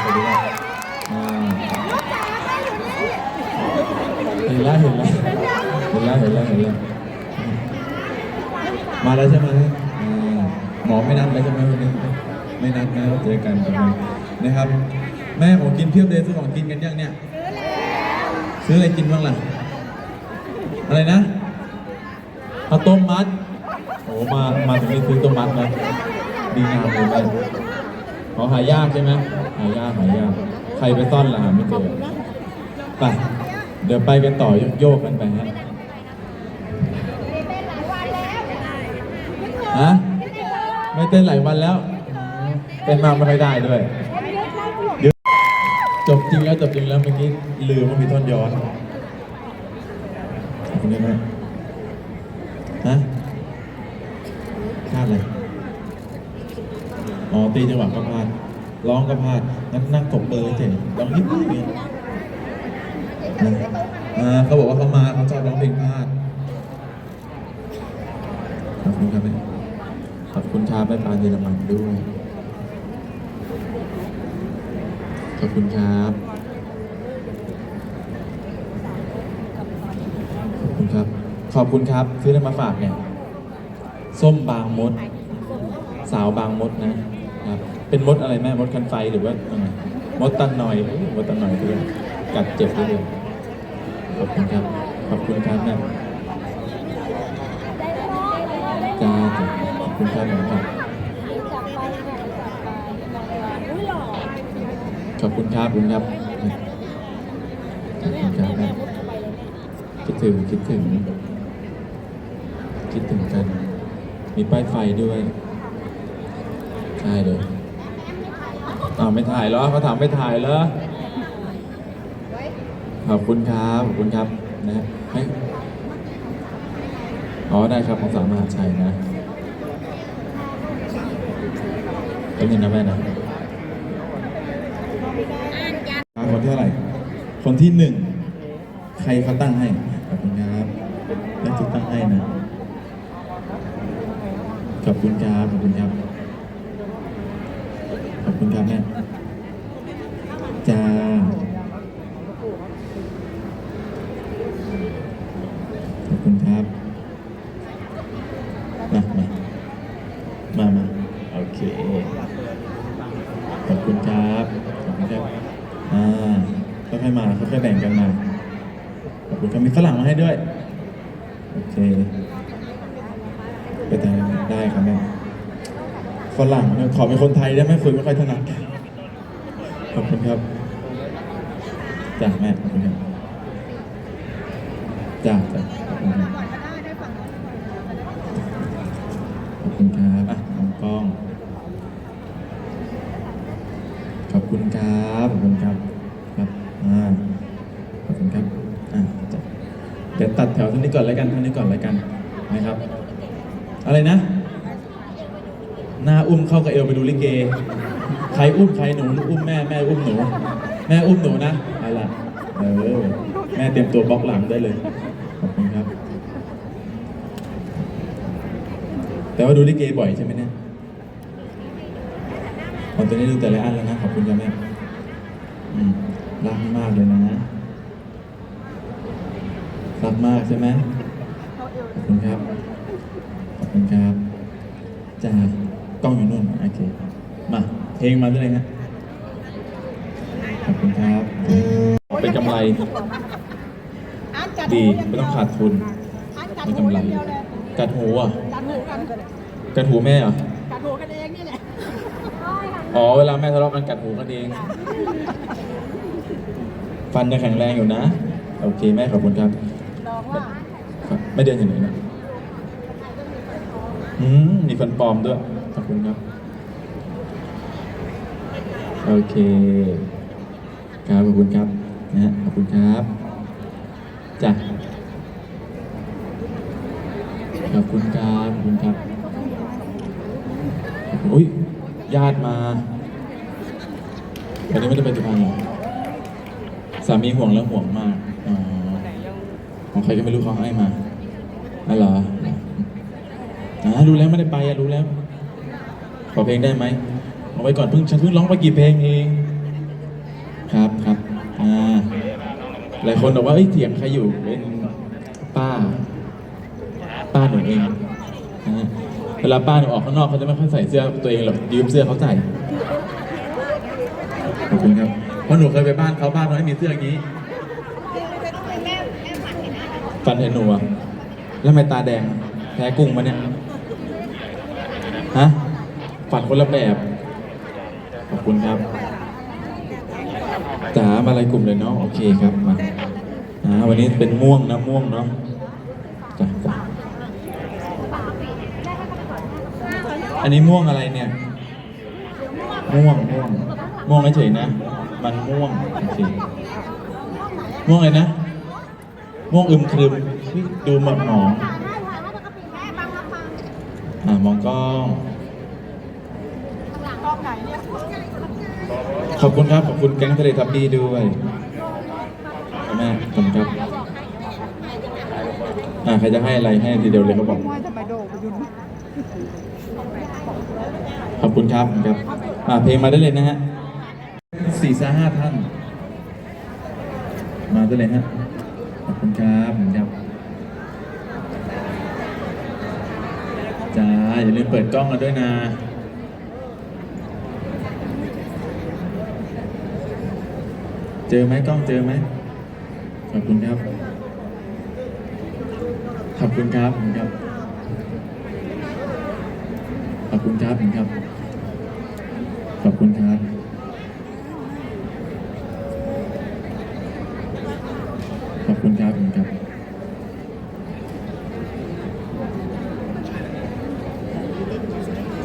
สวัสดีครับอ่าเห็นแล้วเห็นแล้วเห็นแล้วเห็นแล้วเห็นแล้วมาแล้วใช่ไหมอ่าหมอไม่นัดแล้วใช่ไหมวันนี้ไม่นัดนะเจอกันนนะครับ แม่ขอกินเพียบเลยซื้อของกินกันยังเนี่ยซื้ออะไรกินบ้างล่ะอะไรนะข้าวต้มมัดโอ้มามาถึงนี่ซื้อต้มมัดนะดีงามเลยแม่ขอหายากใช่ไหมายากหายากใครไปซ่อนล่ะหาไม่เจอไปเดี๋ยวไปกันต่อโยกกันไปฮะฮะไม่เต้นหลายวันแล้วเต้นมากไม่ค่อยได้ด้วยเดี๋ยจบจริงแล้วจบจริงแล้วเมื่อกี้ลืมว่ามีท่อนย้อนอบคุณได้ไหมฮะพลาดอะไรอ๋อตีจังหวะก็พลาด ร้องก็พลาดงั้นนั่งกบเบอร์เฉยร้องนิดนึงเนี่ยนะอ่าเขาบอกว่าเขามาเขาชอบร้องเพลงพลาดขอบคุณครับแม่ขอบคุณครับแม่ปานเยอรมันด้วย ขอบคุณครับขอบคุณครับ ขอบคุณครับซื้ออะไรมาฝากเนี่ย ส้มบางมด สาวบางมดนะ เป็นมดอะไรแม่มดคันไฟหรือว่ายังไงมดตันหน่อยมดตันหน่อยด้วยกัดเจ็บด้วยขอบคุณครับขอบคุณครับแม่จ้าจ้าขอบคุณครับหมอครับขอบคุณครับขอบคุณครับขอบคุณครับแม่คิดถึงคิดถึง คิดถึงกัน มีป้ายไฟด้วย ใช่เลย อ้าวไม่ถ่ายเหรอเขาถามไม่ถ่ายเหรอขอบคุณครับขอบคุณครับนะให้อ๋อได้ครับของสามมหาชัยนะเป็นยังนะแม่นะคนที่เท่าไหร่ คนที่หนึ่ง ใครเขาตั้งให้ขอบคุณครับแม่จุ๊ตั้งให้นะ ขอบคุณครับ ขอบคุณครับ ขอบคุณครับแม่จ้าขอบคุณครับ มามามามาโอเค ขอบคุณครับขอบคุณครับอ่าค่อยๆมาค่อยๆแบ่งกันมาขอบคุณครับมีฝรั่งมาให้ด้วย โอเค ฝรั่งนี่ยขอเป็นคนไทยได้ไหมคุยไม่ค่อยถนัดขอบคุณครับจ้าแม่ขอบคุณครับจ้าจ้าขอบคุณครับขอบคุณครับอะน้องกล้อง ขอบคุณครับขอบคุณครับครับอ่าขอบคุณครับอ่าจะเดี๋ยวตัดแถวท่านี้ก่อนแล้วกันท่านี้ก่อนแล้วกันนะครับ อะไรนะ อุ้มเข้ากับเอวไปดูลิเก ใครอุ้มใครหนูอุ้มแม่แม่อุ้มหนู แม่อุ้มหนูนะเอาล่ะเออแม่เตรียมตัวบล็อกหลังได้เลยขอบคุณครับ แต่ว่าดูลิเกบ่อยใช่ไหมเนี่ยผมตอนนี้ดูแต่ละอันแล้วนะขอบคุณครับแม่อืมรักมากเลยนะรักมากใช่ไหมขอบคุณครับ ขอบคุณครับจ้า กล้องอยู่นู่นโอเคมาเพลงมาด้วยฮะขอบคุณครับเป็นกำไร ดีไม่ต้องขาดทุนไม่กำไรกัดหูอะกัดหูกันก็ได้กัดหูแม่เหรอกัดหูกันเองนี่แหละอ๋อเวลาแม่ทะเลาะกันกัดหูกันเอง ฟันยังแข็งแรงอยู่นะ โอเคแม่ขอบคุณครับดอกว่าครับไม่เดินอย่างไหนนะอืมมีฟันปลอมด้วย ขอบคุณครับ โอเค ครับขอบคุณครับ นะฮะขอบคุณครับจ้ะขอบคุณครับขอบคุณครับอุ้ยญาติมาวันนี้ไม่ได้ไปสุพรรณหรอสามีห่วงแล้วห่วงมากอ๋อของใครก็ไม่รู้เขาให้มาอ๋อเหรออ่ารู้แล้วไม่ได้ไปอะรู้แล้ว ขอเพลงได้ไหมเอาไว้ก่อนเพิ่งฉันเพิ่งร้องไปกี่เพลงเองครับครับอ่าหลายคนบอกว่าเอ้ยเถียงใครอยู่เป็นป้า ป้าหนูเองนะฮะเวลาป้าหนูออกข้างนอกเขาจะไม่ค่อยใส่เสื้อตัวเองหรอกยืมเสื้อเขาใส่ขอบคุณครับเพราะหนูเคยไปบ้านเขาบ้านเขาไม่มีเสื้ออย่างนี้ ฟันเห็นหนูอะแล้วทำไมตาแดงแพ้กุ้งมาเนี่ยฮะ ฝันคนละแบบ ขอบคุณครับจ๋ามาอะไรกลุ่มเลยเนาะโอเคครับมาอ่าวันนี้เป็นม่วงนะม่วงเนาะจ้ะจ้ะอันนี้ม่วงอะไรเนี่ย ม่วงม่วงม่วงเฉยๆนะ มันม่วงโอเคม่วงอะไรนะ ม่วงอึมครึมดูหมดหมองอ่ามองกล้อง กล้องไหนเนี่ย ขอบคุณครับ ขอบคุณแก๊งทะเลทับบี้ด้วยแม่ขอบคุณครับอ่าใครจะให้อะไรให้ทีเดียวเลยเขาบอกว่าทำไมโดไปยุนขอบคุณครับครับอ่าเพลงมาได้เลยนะฮะสี่สห้าท่าน มาได้เลยฮะขอบคุณครับขอบคุณครับจ้าอย่าลืมเปิดกล้องกันด้วยนะ เจอไหมกล้องเจอไหมขอบคุณครับ ขอบคุณครับขอบคุณครับ ขอบคุณครับ ขอบคุณครับขอบคุณครับขอบคุณครับขอบคุณครับ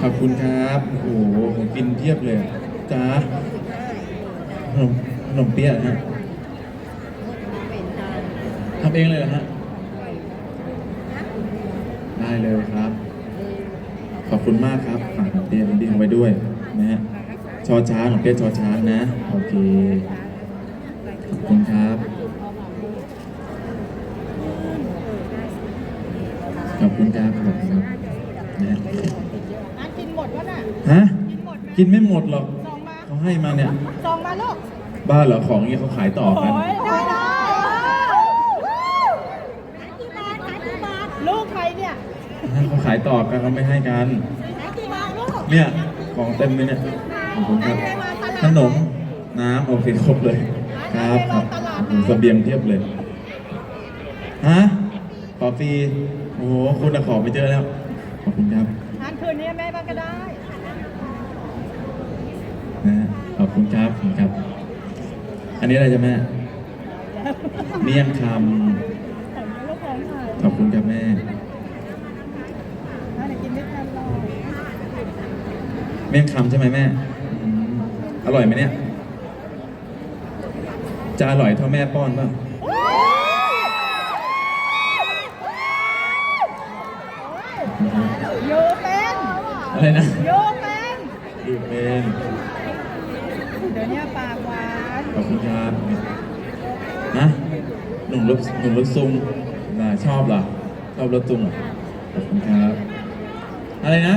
ขอบคุณครับ โอ้โหผมกินเทียบเลยจ้า นมขนมเปี๊ยะฮะทำเองเลยเหรอฮะ ได้เลยครับ ขอบคุณมากครับฝากขนมเปี๊ยะน้ำดิ้งเอาไว้ด้วยนะฮะชอช้างขนมเปี๊ยะชอช้างนะ โอเค ขอบคุณครับ ขอบคุณครับขอบคุณครับนะฮะอะกินหมดวะน่ะฮะ กินหมดไหมกินไม่หมดหรอกซองมาเขาให้มาเนี่ยซองมาลูก บ้านเหรอของอย่างนี้เขาขายต่อกันโอ้ยได้ได้ลูกใครเนี่ยเขาขายต่อกันเขาไม่ให้กันไหนกี่บาทลูกเนี่ย ของเต็มเลยเนี่ยขอบคุณครับขนมน้ำโอเคครบเลย ครับครับโอ้โหเสบียงเทียบเลยฮะขอฟรีโอ้โหคุณน่ะขอไปเจอแล้วขอบคุณครับ นนี้อะไรจ๊ะแม่เมี่ยงคของลูกของหน่อยำขอบคุณครับแม่อะเดี๋ยวกินไม่ทันหรอกเมี่ยงคำใช่ไหมแม่อืมอร่อยไหมเนี่ย จะอร่อยเท่าแม่ป้อนป่ะโยเป็นอะไรนะโยเป็นดูเป็น เดี๋ยวเนี้ปากหวาน ขอบคุณครับฮะหนุ่มรถหนุ่มรถซุงน่าชอบเหรอชอบรถซุงเหรอขอบคุณครับ อะไรนะ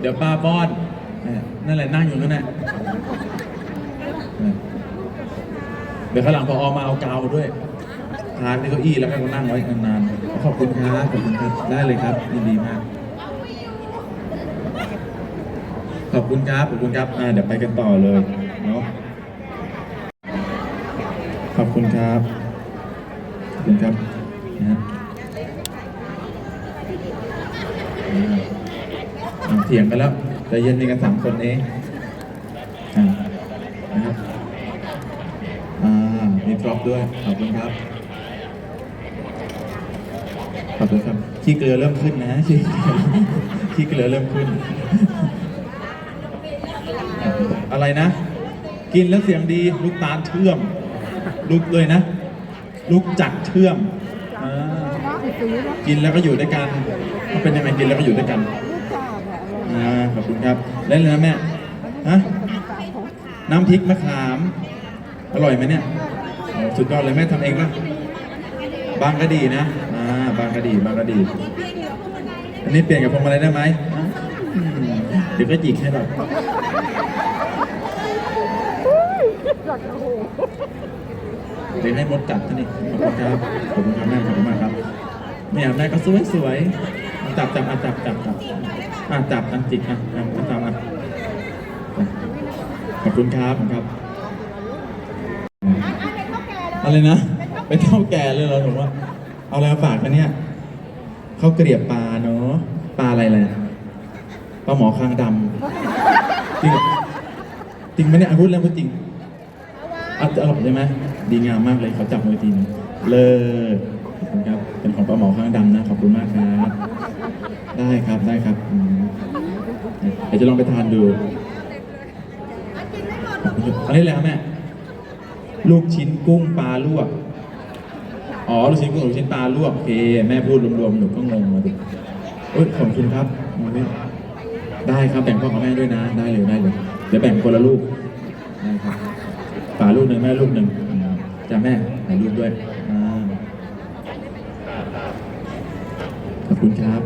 เดี๋ยวป้าป้อนเนี่ยนั่นแหละนั่งอยู่นั่นแหละเดี๋ยวข้างหลังพออมาเอากาวมาด้วยพานในเก้าอี้แล้วก็นั่งไว้นานๆขอบคุณครับขอบคุณครับได้เลยครับยินดีมากขอบคุณครับ ขอบคุณครับ อ่า เดี๋ยวไปกันต่อเลย เนาะ ขอบคุณครับ ขอบ คุณครับนะเถียงกันแล้วใจเย็นมีกันสามคนเองอ่านะครับอ่ามีพร็อพด้วย ขอบคุณครับ ขอบคุณครับ ขี้เกลือเริ่มขึ้นนะ ขี้เกลือขี้เกลือเริ่มขึ้น อะไรนะ กินแล้วเสียงดี ลูกตาลเชื่อม ลุกเลยนะ ลุกจัดเชื่อมอ่ากินแล้วก็อยู่ด้วยกันมันเป็นยังไงกินแล้วก็อยู่ด้วยกันลูกสาวเนี่ยอ่าขอบคุณครับเล่นเลยนะแม่ฮะน้ำพริกมะขาม อร่อยไหมเนี่ยโอ้สุดยอดเลยแม่ทำเองป่ะบางกะดีนะอ่าบางกะดีบางกะดี อันนี้เปลี่ยนกับพวงมาลัยได้ไหมอะอืมเดี๋ยวก็หยิกให้หรอกหลดโอ้โห เดี๋ยวให้มดกัดท่านนี่ขอบคุณครับขอบคุณครับแม่ขอบคุณมากครับไม่อยากได้ก็สวยสวยๆจับจับอะจับจับจับอะจับอะจิกอะอะจับอะขอบคุณครับครับ อะไรนะเป็นเท่าแก่เลยเหรอหนูว่า เอาอะไรมาฝากกันเนี่ยข้าวเกลียบปลาเนาะปลาอะไรเลยปลาหมอคางดำจริงจริงไหมเนี่ยพูดแล้วพูดจริง อะอร่อยใช่ไหมดีงามมากเลยเขาจับมือทีนึงเลิศขอบคุณครับ เป็นของปลาหมอข้างดำนะ ขอบคุณมากครับ ได้ครับได้ครับอืมเดี๋ยวจะลองไปทานดู อันนี้อะไรครับแม่ลูกชิ้นกุ้งปลาลวก อ๋อ ลูกชิ้นกุ้งลูกชิ้นปลาลวก โอเค แม่พูดรวมๆ หนูก็งงมาดิเอ้ยขอบคุณครับมาดิได้ครับ แบ่งพ่อกับแม่ด้วยนะ ได้เลยได้เลย เดี๋ยวแบ่งคนละลูก ปลาลูกหนึ่งแม่ลูกหนึ่งจ้าแม่ถ่ายรูปด้วยขอบคุณครับ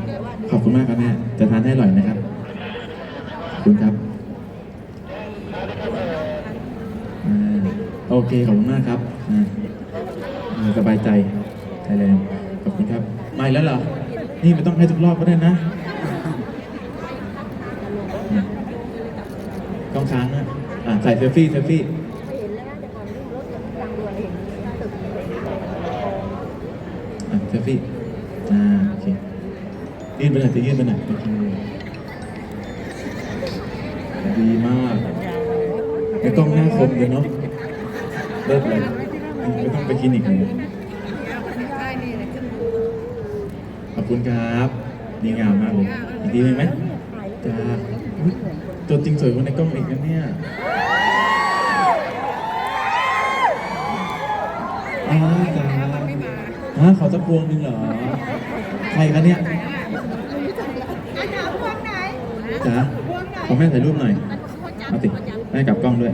ขอบคุณมากครับแม่ จะทานให้อร่อยนะครับ ขอบคุณครับอโอเค ขอบคุณมากครับสบายใจไทยแลนด์ขอบคุณครับไม่แล้วเหรอ นี่ไม่ต้องให้ทุกรอบก็ได้นะ ต้องค้างนะใส่เซลฟี่เซลฟี่อ่า เซลฟี่อ่าโอเคยื่นไปหน่อยจะยื่นไปหน่อยโอเคดีมาก ไม่ต้องหน้าคมเลยเนาะเลิกเลยไม่ต้องไปคลินิกเลยขอบคุณครับดีงามมากเลยอีกทีหนึงไหมจ้าอุ๊ยตัวจริงสวยกว่าในกล้องอีกนะเนี่ยอ้าวจ้า ฮะขอสักพวงหนึงเหรอ ใครคะเนี่ยจ้าขอแม่ถ่ายรูปหน่อยเอาติแม่กลับกล้องด้วย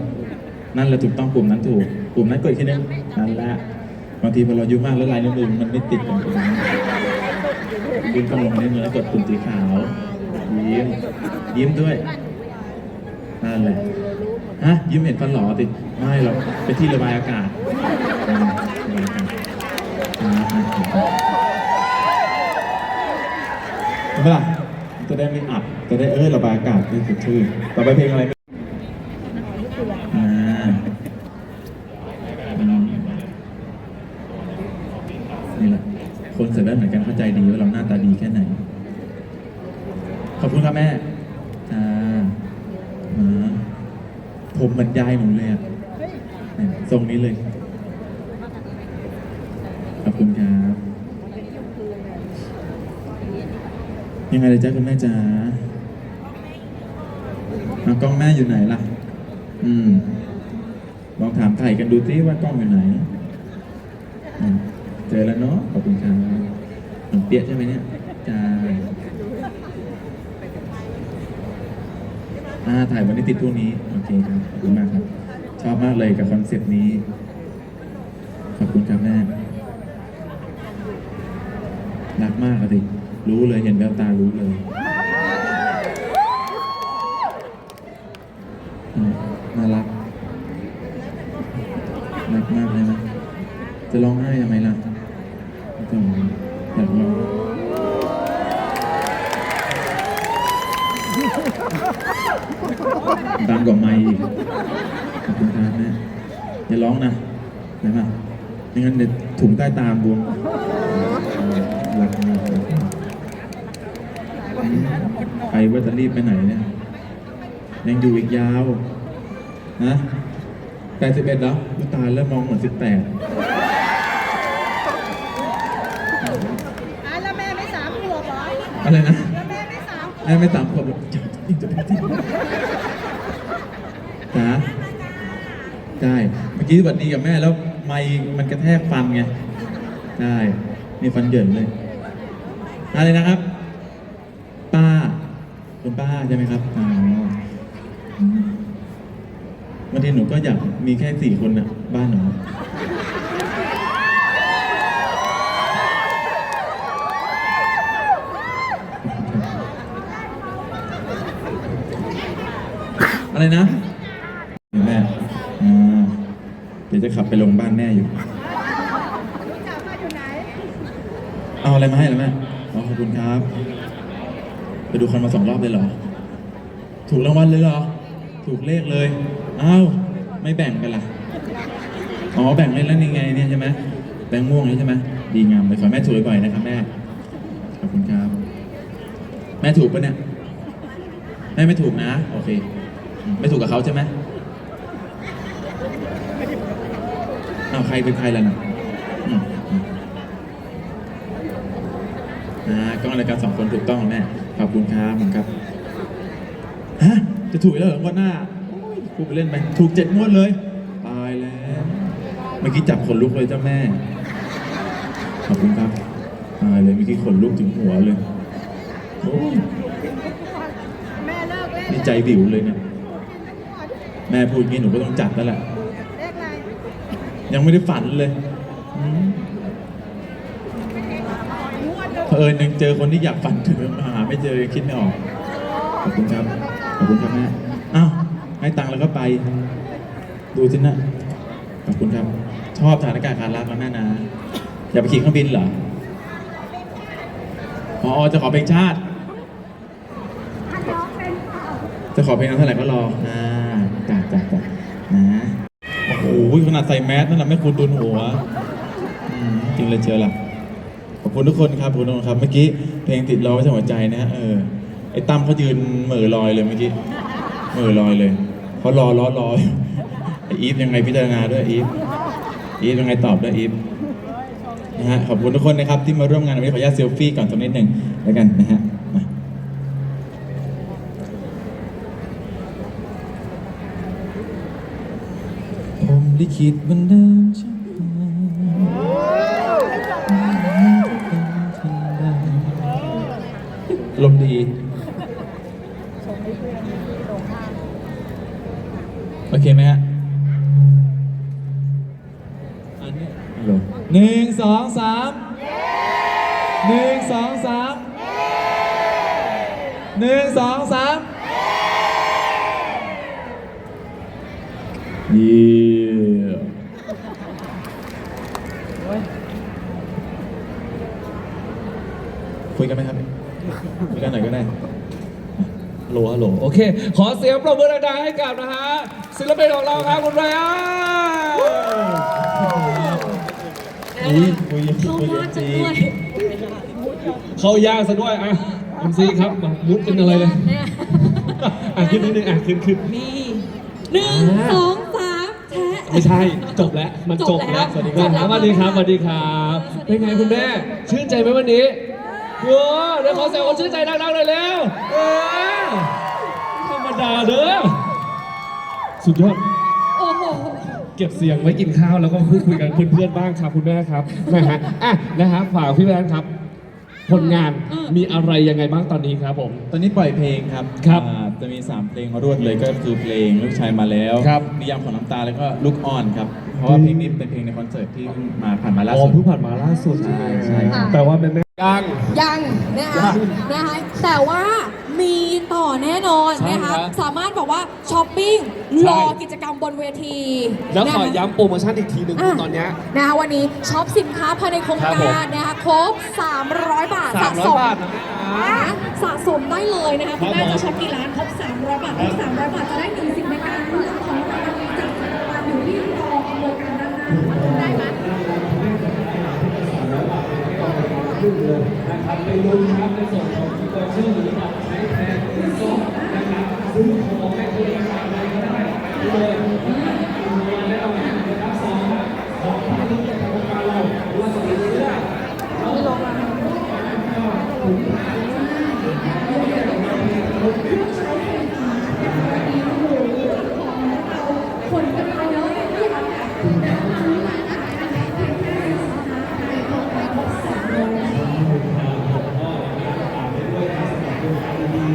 นั่นแหละถูกต้องปุ่มนั้นถูกปุ่มนั้นกดอีกทีนึงนั่นแหละบางทีพอเรายุ่งมากแล้วลายนิ้วมือมันไม่ติดกันดึงกล้องลงมานิดนึงแล้วกดปุ่มสีขาวยิ้มยิ้มด้วยนั่นแหละฮะยิ้มเห็นฟันหลอติไม่หรอกไปนที่ระบายอากาศ เห็นปะล่ะจะได้ไม่อับจะได้เออระบายอากาศได้สดชื่นต่อไปเพลงอะไรอ่าอืมนี่แหละ คนใส่แว่นเหมือนกันเข้าใจดีว่าเราหน้าตาดีแค่ไหน ขอบคุณครับแม่อ่ามาผมเหมือนยายหนูเลยอะเนี่ยทรงนี้เลย อบคุณครับ ยังไงเลยจ้าคุณแม่จ๋าเอากล้องแม่อยู่ไหนล่ะ อืม ลองถามไถ่กันดูซิว่ากล้องอยู่ไหน เจอแล้วเนาะ ขอบคุณครับหนุ่มเปียกใช่ไหมเนี่ยจ้าอ่าถ่ายวันนี้ติดพวกนี้ โอเคครับ ขอบคุณมากครับ ชอบมากเลยกับคอนเซปต์นี้ ขอบคุณครับแม่ รักมากอะดิรู้เลยเห็นแววตารู้เลยน่ารักรักมากเลยนะจะร้องไห้ทำไมล่ะไม่ต้องอยากร้องดังกว่าไม่อีกขอบคุณครับแม่อย่าร้องนะได้ไหมไม่งั้นเดี๋ยวถุงใต้ตามบวม ดสิบเอ็ดแล้วอุยตายแล้วมองเหมือนสิบแปดอะแล้วแม่ไม่สามขวบเหรออะไรนะแล้วแม่ไม่สามขวบแม่ไม่สามขวบหรอกจับจริงจับจริงจ้าใช่เมื่อกี้สวัสดีกับแม่แล้วไมค์มันกระแทกฟันไงใช่มีฟันเหยินเลยอะไรนะครับ ป้าคุณป้าใช่ไหมครับอ๋อ บางทีหนูก็อยากมีแค่สี่คนน่ะบ้านหนูอะไรนะแม่อ่าดี๋ยวจะขับไปลงบ้านแม่อยู่ จักว่าอยู่ไหน เอาอะไรมาให้เหรอแม่อ๋อขอบคุณครับ ไปดูคนมาสองรอบเลยเหรอ ถูกรางวัลเลยเหรอ ถูกเลขเลย อ้าวไม่แบ่งกันล่ะ อ๋อแบ่งเล่นแล้วนี่ไงเนี่ยใช่ไหมแบงค์ม่วงนี่ใช่ไหมดีงามเลยขอให้แม่ถูกบ่อยๆนะครับแม่ ขอบคุณครับ แม่ถูกปะเนี่ย แม่ไม่ถูกนะ โอเค ไม่ถูกกับเขาใช่ไหมเอาใครเป็นใครล่ะนะอ่าก็รายการสองคนถูกต้องแม่ ขอบคุณครับผมครับ ฮะ จะถูกแล้วเหรองวดหน้า พูดไปเล่นไปถูกเจ็ดงวดเลย ตายแล้วเมื่อกี้จับขนลุกเลยเจ้าแม่ ขอบคุณครับ ตายเลยเมื่อกี้ขนลุกถึงหัวเลยโอ้ยแม่เลิกเล่นนี่ใจวิวเลยเนี่ยแม่พูดงี้หนูก็ต้องจัดแล้วแหละ เลขอะไรยังไม่ได้ฝันเลยอืมงวดหนึ่งเผอิญยังเจอคนที่อยากฝันถึงมาหาไม่เจอคิดไม่ออก ขอบคุณครับ ขอบคุณครับแม่ อ้าว ให้ตังค์แล้วก็ไป ดูสินะขอบคุณครับ ชอบสถานการณ์การรับมาแม่นะอย่าไปขี่เครื่องบินเหรออ๋อจะขอเพลงชาติ จะขอเพลงเท่าไหร่ก็รออ่าจ้าจ้าจ้านะโอ้โหขนาดใส่แมสนั่นแหละไม่คูณตุนหัวจริงเลยเชียวล่ะขอบคุณทุกคนครับขอบคุณทุกคนครับ เมื่อกี้เพลงติดล้อไว้ที่หัวใจนะฮะเออไอ้ตั้มเขายืนเหม่อลอยเลยเมื่อกี้เหม่อลอยเลย เขารอรอรออีฟยังไงพิจารณาด้วยอีฟอีฟยังไงตอบด้วยอีฟนะฮะขอบคุณทุกคนนะครับที่มาร่วมงานวันนี้ขออนุญาตเซลฟี่ก่อนสักนิดหนึ่งแล้วกันนะฮะมาผมลิขิตบันดาลช่ โอเคไหมฮะอันนี้หนึ่งสองสามหนึ่งสองสามหนึ่งสองสามเยี่ยคุยกันไหมครับคุยกันหน่อยก็ได้โหลฮัลโหลโอเค ขอเสียงปรบมือดังๆให้กับนะฮะ ศิลปินของเราครับคุณไรอันอุ้ยคุยเข้าคุยยากจังจีด้วย เขายากซะด้วยอะเอ็มซีครับมามุดเป็นอะไรเลยเนี่ยอะขึ้นนิดนึงอะขึ้นขึ้นนี่หนึ่งสองสามแชะ ไม่ใช่จบแล้วมันจบแล้วจบแล้วสวัสดีครับสวัสดีครับสวัสดีครับเป็นไงคุณแม่ ชื่นใจไหมวันนี้โว้เดี๋ยวขอแซวคนชื่นใจดังๆหน่อยเร็วเออธรรมดาเด้อ สุดยอด โอ้โห เก็บเสียงไว้กินข้าวแล้วก็พูดคุยกันเพื่อนๆบ้างครับคุณแม่ครับนะฮะอะนะฮะฝากพี่แบงค์ครับ ผลงานมีอะไรยังไงบ้างตอนนี้ครับผม ตอนนี้ปล่อยเพลงครับครับอ่าจะมี 3 เพลงรวดเลยก็คือเพลงลูกชายมาแล้วครับนิยามของน้ำตาแล้วก็ลูกอ่อนครับ เพราะว่าเพลงนี้เป็นเพลงในคอนเสิร์ตที่เพิ่งมาผ่านมาล่าอ๋อสุด เพิ่งผ่านมาล่าสุดใช่ใช่ครับแปลว่าเป็นแม่ยังยังนะคะนะคะแต่ว่า มีต่อแน่นอนใช่นะคะ ครับสามารถบอกว่าช้อปปิ้งใช่ รอกิจกรรมบนเวทีแล้วขอนะคะย้ำโปรโมชั่นอีกทีหนึ่งอะตอนเนี้ย นะคะวันนี้ช็อปสินค้าภายในโครงครับผม การนะคะครบ 300 บาทสะส300มบาทนะแม่นะนะสะสมได้เลยนะคะคุณแม่ครับผมจะช็อปกี่ร้านครบ300 บาทครบ300 บาท จะได้หนึ่งสิ่งในการลุ้นของรางวัลจากรางวัลอยู่ที่กองอำนวยการด้านหน้าได้ไหม คน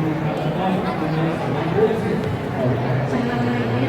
นะครับแล้วก็วันนี้สามารถร่วมสนุก